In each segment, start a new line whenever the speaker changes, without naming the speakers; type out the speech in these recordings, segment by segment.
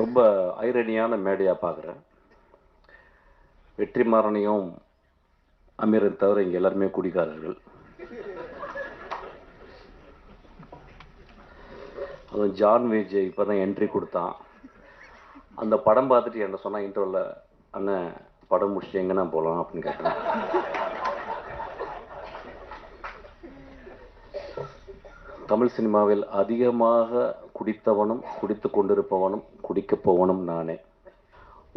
ரொம்ப ஐரணியான மேடையாக பார்க்குறேன் வெற்றிமாறனையும் அமீரன் தவிர இங்கே எல்லாருமே குடிகாரர்கள். அதுவும் ஜான் விஜய் இப்போ தான் என்ட்ரி கொடுத்தான். அந்த படம் பார்த்துட்டு என்ன சொன்னால் இன்டர்வல்ல அண்ணன் படம் முடிச்சுட்டு எங்கன்னா போகலாம் அப்படின்னு கேட்டேன். தமிழ் சினிமாவில் அதிகமாக குடித்தவனும் குடித்து கொண்டிருப்பவனும் குடிக்கப் போவனும் நானே.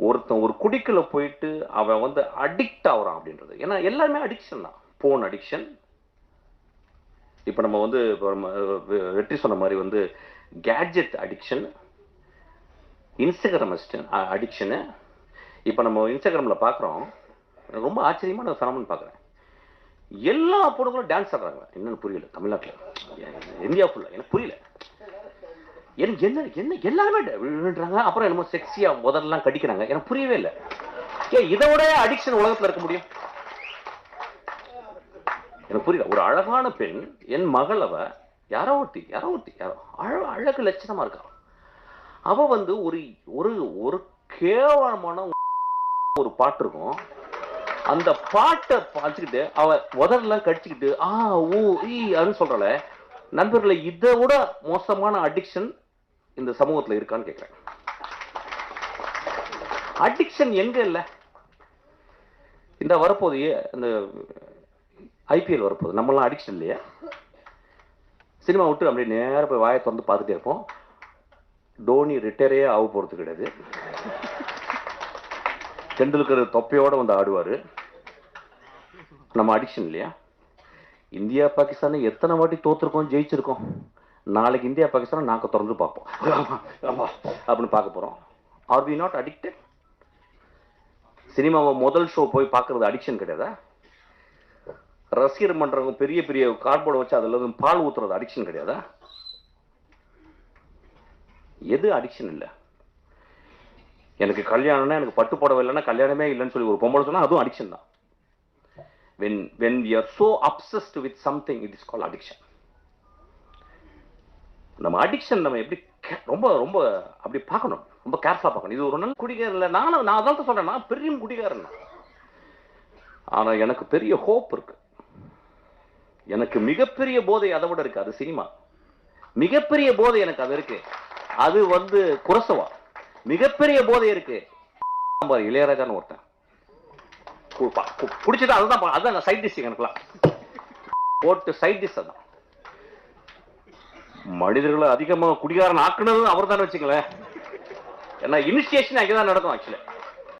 ஒருத்தன் ஒரு குடிக்கல போயிட்டு அவன் வந்து அடிக்ட் ஆகுறான் அப்படின்றது. ஏன்னா எல்லாருமே அடிக்ஷன் தான். போன் அடிக்ஷன் இப்போ நம்ம வந்து வெற்றி சொன்ன மாதிரி வந்து கேட்ஜெட் அடிக்ஷன் இன்ஸ்டாகிராம் அடிக்ஷனு இப்போ நம்ம இன்ஸ்டாகிராமில் பார்க்குறோம் ரொம்ப ஆச்சரியமாக நான் ஃபெனமன் பார்க்குறேன் எல்லா பொண்ணுங்களும் டான்ஸ் ஆடுறாங்க. என்னன்னு புரியல தமிழ்நாட்டில். இந்தியா ஃபுல்லாக எனக்கு புரியல. எனக்கு என்ன என்ன எல்லாருமே விழுன்றாங்க அப்புறம் என்னமோ செக்ஸியா முதல்லாம் கடிக்கிறாங்க. எனக்கு புரியவே இல்லை. ஏன் இதை விட அடிக்ஷன் உலகத்தில் இருக்க முடியும்? எனக்கு புரியல. ஒரு அழகான பெண் என் மகளவ யாரோ ஒட்டி யாரோ ஒட்டி யாரோ அழ அழகு லட்சணமா இருக்கா. அவ வந்து ஒரு ஒரு ஒரு கேவலமான ஒரு பாட்டு இருக்கும். அந்த பாட்டை பார்த்துக்கிட்டு அவ உதரெல்லாம் கடிச்சுக்கிட்டு ஆ ஊ ஈ அப்படின்னு சொல்றல. நண்பர்களை இதை விட மோசமான அடிக்ஷன் இந்த சமூகத்தில் இருக்கான்னு கேட்குறேன் அடிக்ஷன் எங்க இல்லை? இந்த வரப்போது இந்த ஐபிஎல் வரப்போகுது நம்மளாம் அடிக்ஷன் இல்லையா? சினிமா விட்டு அப்படியே நேராக போய் வாயை திறந்து பார்த்துட்டே இருப்போம். டோனி ரிட்டையரே ஆக போகிறது கிடையாது. டெண்டுல்கர் தொப்பையோட வந்து ஆடுவார். நம்ம அடிக்ஷன் இல்லையா? இந்தியா பாகிஸ்தானை எத்தனை வாட்டி தோத்துருக்கோம் ஜெயிச்சிருக்கோம்? நாளைக்கு இந்தியா பாகிஸ்தான் நாங்கள் திறந்து பார்ப்போம். ஆமா, அப்படின்னு பார்க்க போகிறோம் ஆர் வி நாட் அடிக்டட் சினிமாவை முதல் ஷோ போய் பார்க்கறது அடிக்ஷன் கிடையாதா? ரசிகர் மன்றவங்க பெரிய பெரிய கார்போர்டை வச்சு அதில் பால் ஊத்துறது அடிக்ஷன் கிடையாதா? எது அடிக்ஷன் இல்லை? எனக்கு கல்யாணம்னா எனக்கு பட்டு புடவை இல்லைன்னா கல்யாணமே இல்லைன்னு சொல்லி ஒரு பொம்பளை சொன்னால் அதுவும் அடிக்ஷன் தான். When when we are so obsessed with something it is call addiction நம்ம அடிக்ஷன் நம்ம எப்படி ரொம்ப ரொம்ப அப்படி பார்க்கணும். ரொம்ப கேர்ஃபுல்லாக பார்க்கணும். இது ஒரு நல்ல குடிகாரன் இல்லை நானும் நான் அதான் சொல்றேன் நான் பெரிய குடிகாரன் ஆனால் எனக்கு பெரிய ஹோப் இருக்கு. எனக்கு மிகப்பெரிய போதை அதை விட இருக்கு அது சினிமா. மிகப்பெரிய போதை எனக்கு அது இருக்கு. அது வந்து குரசவா. மிகப்பெரிய போதை இருக்கு. இளையராஜான்னு ஒருத்தன். கு- பிடிச்சது அதுதான் பா- அதுதான் சைட் டிஷ் எனக்குலாம். போட்டு சைட் டிஷ் அதான். மனிதர்களை அதிகமாக குடிகாரன் ஆக்குனதும் அவர் தானே வச்சுக்கல ஏன்னா இனிஷியேஷன் அங்கே தான் நடக்கும் ஆக்சுவலி